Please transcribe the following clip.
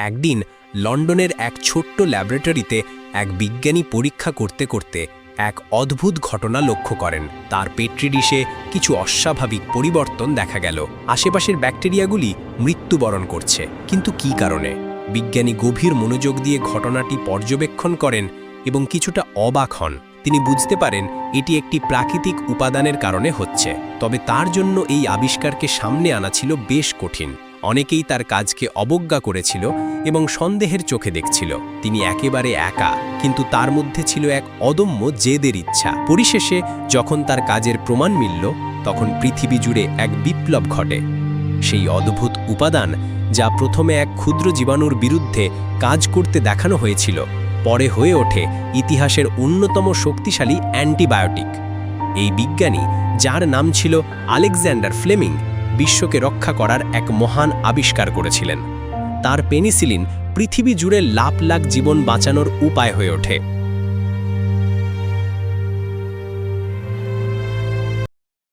একদিন লন্ডনের এক ছোট্ট ল্যাবরেটরিতে এক বিজ্ঞানী পরীক্ষা করতে করতে এক অদ্ভুত ঘটনা লক্ষ্য করেন। তার পেট্রি ডিশে কিছু অস্বাভাবিক পরিবর্তন দেখা গেল। আশেপাশের ব্যাকটেরিয়াগুলি মৃত্যুবরণ করছে। কিন্তু কি কারণে? বিজ্ঞানী গভীর মনোযোগ দিয়ে ঘটনাটি পর্যবেক্ষণ করেন এবং কিছুটা অবাক হন। তিনি বুঝতে পারেন এটি একটি প্রাকৃতিক উপাদানের কারণে হচ্ছে। তবে তার জন্য এই আবিষ্কারকে সামনে আনা ছিল বেশ কঠিন। অনেকেই তার কাজকে অবজ্ঞা করেছিল এবং সন্দেহের চোখে দেখছিল। তিনি একেবারে একা, কিন্তু তার মধ্যে ছিল এক অদম্য জেদের ইচ্ছা। পরিশেষে যখন তার কাজের প্রমাণ মিলল, তখন পৃথিবী জুড়ে এক বিপ্লব ঘটে। সেই অদ্ভুত উপাদান যা প্রথমে এক ক্ষুদ্র জীবাণুর বিরুদ্ধে কাজ করতে দেখানো হয়েছিল, পরে হয়ে ওঠে ইতিহাসের অন্যতম শক্তিশালী অ্যান্টিবায়োটিক। এই বিজ্ঞানী, যার নাম ছিল আলেকজান্ডার ফ্লেমিং বিশ্বকে রক্ষা করার এক মহান আবিষ্কার করেছিলেন। তার পেনিসিলিন পৃথিবী জুড়ে লাখ লাখ জীবন বাঁচানোর উপায় হয়ে ওঠে।